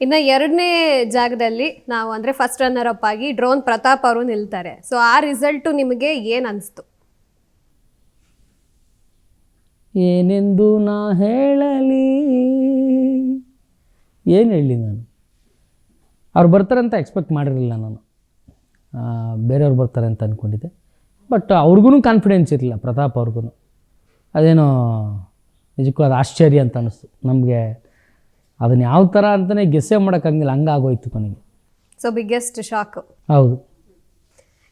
ಇನ್ನು ಎರಡನೇ ಜಾಗದಲ್ಲಿ ನಾವು ಅಂದರೆ ಫಸ್ಟ್ ರನ್ನರ್ ಅಪ್ ಆಗಿ ಡ್ರೋನ್ ಪ್ರತಾಪ್ ಅವರು ನಿಲ್ತಾರೆ. ಸೊ ಆ ರಿಸಲ್ಟು ನಿಮಗೆ ಏನು ಅನಿಸ್ತು? ಏನೆಂದು ನಾ ಹೇಳಲಿ? ಏನು ಹೇಳಲಿ ನಾನು? ಅವ್ರು ಬರ್ತಾರೆ ಅಂತ ಎಕ್ಸ್ಪೆಕ್ಟ್ ಮಾಡಿರಲಿಲ್ಲ ನಾನು. ಬೇರೆಯವ್ರು ಬರ್ತಾರೆ ಅಂತ ಅಂದ್ಕೊಂಡಿದ್ದೆ ಬಟ್ ಅವ್ರಿಗೂ ಕಾನ್ಫಿಡೆನ್ಸ್ ಇರಲಿಲ್ಲ, ಪ್ರತಾಪ್ ಅವ್ರಿಗೂ. ಅದೇನೋ ನಿಜಕ್ಕೂ ಅದು ಆಶ್ಚರ್ಯ ಅಂತ ಅನ್ನಿಸ್ತು ನಮಗೆ. ಅದನ್ನು ಯಾವ ಥರ ಅಂತಲೇ ಗೆಸ್ಸೇ ಮಾಡೋಕ್ಕಾಗಿಲ್ಲ ಹಂಗಾಗೋಯ್ತು ಕೊನೆಗೆ. ಸೊ ಬಿಗ್ಗೆಸ್ಟ್ ಶಾಕ್ ಹೌದು.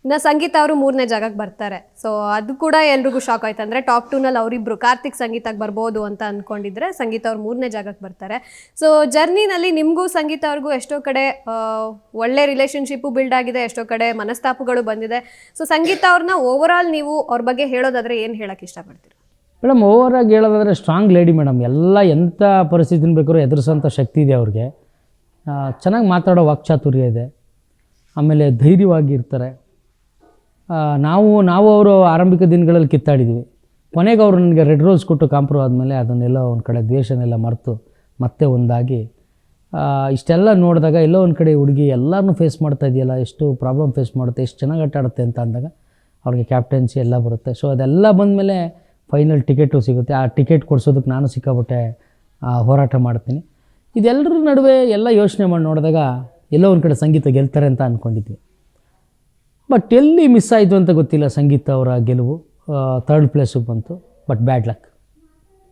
ಇನ್ನು ಸಂಗೀತ ಅವರು ಮೂರನೇ ಜಾಗಕ್ಕೆ ಬರ್ತಾರೆ. ಸೊ ಅದು ಕೂಡ ಎಲ್ರಿಗೂ ಶಾಕ್ ಆಯ್ತು. ಅಂದರೆ ಟಾಪ್ ಟೂನಲ್ಲಿ ಅವರಿಬ್ರು ಕಾರ್ತಿಕ್ ಸಂಗೀತಕ್ಕೆ ಬರ್ಬೋದು ಅಂತ ಅಂದ್ಕೊಂಡಿದ್ರೆ ಸಂಗೀತ ಅವ್ರು ಮೂರನೇ ಜಾಗಕ್ಕೆ ಬರ್ತಾರೆ. ಸೊ ಜರ್ನಿನಲ್ಲಿ ನಿಮಗೂ ಸಂಗೀತ ಅವ್ರಿಗೂ ಎಷ್ಟೋ ಕಡೆ ಒಳ್ಳೆ ರಿಲೇಷನ್ಶಿಪ್ಪು ಬಿಲ್ಡ್ ಆಗಿದೆ ಎಷ್ಟೋ ಕಡೆ ಮನಸ್ತಾಪಗಳು ಬಂದಿದೆ. ಸೊ ಸಂಗೀತ ಅವ್ರನ್ನ ಓವರ್ ಆಲ್ ನೀವು ಅವ್ರ ಬಗ್ಗೆ ಹೇಳೋದಾದರೆ ಏನು ಹೇಳಕ್ಕೆ ಇಷ್ಟಪಡ್ತೀರಾ? ಮೇಡಮ್, ಓವರಾಗಿ ಹೇಳೋದಾದರೆ ಸ್ಟ್ರಾಂಗ್ ಲೇಡಿ ಮೇಡಮ್. ಎಲ್ಲ ಎಂಥ ಪರಿಸ್ಥಿತಿನ ಬೇಕಾದ್ರೂ ಎದುರಿಸೋಂಥ ಶಕ್ತಿ ಇದೆ ಅವ್ರಿಗೆ. ಚೆನ್ನಾಗಿ ಮಾತಾಡೋ ವಾಕ್ಚಾತುರ್ಯ ಇದೆ. ಆಮೇಲೆ ಧೈರ್ಯವಾಗಿ ಇರ್ತಾರೆ. ನಾವು ನಾವು ಅವರು ಆರಂಭಿಕ ದಿನಗಳಲ್ಲಿ ಕಿತ್ತಾಡಿದ್ವಿ. ಕೊನೆಗೆ ಅವರು ನನಗೆ ರೆಡ್ ರೋಸ್ ಕೊಟ್ಟು ಕಾಂಪ್ರೋ ಆದಮೇಲೆ ಅದನ್ನೆಲ್ಲ ಒಂದು ಕಡೆ ದ್ವೇಷನೆಲ್ಲ ಮರೆತು ಮತ್ತೆ ಒಂದಾಗಿ ಇಷ್ಟೆಲ್ಲ ನೋಡಿದಾಗ ಎಲ್ಲೋ ಒಂದು ಕಡೆ ಹುಡುಗಿ ಎಲ್ಲರೂ ಫೇಸ್ ಮಾಡ್ತಾ ಇದೆಯಲ್ಲ, ಎಷ್ಟು ಪ್ರಾಬ್ಲಮ್ ಫೇಸ್ ಮಾಡುತ್ತೆ, ಎಷ್ಟು ಚೆನ್ನಾಗಿ ಆಟ ಆಡುತ್ತೆ ಅಂತ ಅಂದಾಗ ಅವ್ರಿಗೆ ಕ್ಯಾಪ್ಟನ್ಸಿ ಎಲ್ಲ ಬರುತ್ತೆ. ಸೊ ಅದೆಲ್ಲ ಬಂದಮೇಲೆ ಫೈನಲ್ ಟಿಕೆಟು ಸಿಗುತ್ತೆ. ಆ ಟಿಕೆಟ್ ಕೊಡಿಸೋದಕ್ಕೆ ನಾನು ಸಿಕ್ಕಾಬಿಟ್ಟೆ ಹೋರಾಟ ಮಾಡ್ತೀನಿ. ಇದೆಲ್ಲರ ನಡುವೆ ಎಲ್ಲ ಯೋಚನೆ ಮಾಡಿ ನೋಡಿದಾಗ ಎಲ್ಲೋ ಒಂದು ಕಡೆ ಸಂಗೀತ ಗೆಲ್ತಾರೆ ಅಂತ ಅಂದ್ಕೊಂಡಿದ್ವಿ ಬಟ್ ಎಲ್ಲಿ ಮಿಸ್ ಆಯಿತು ಅಂತ ಗೊತ್ತಿಲ್ಲ ಸಂಗೀತ ಅವರ ಗೆಲುವು. ಥರ್ಡ್ ಪ್ಲೇಸಿಗೆ ಬಂತು ಬಟ್ ಬ್ಯಾಡ್ ಲಕ್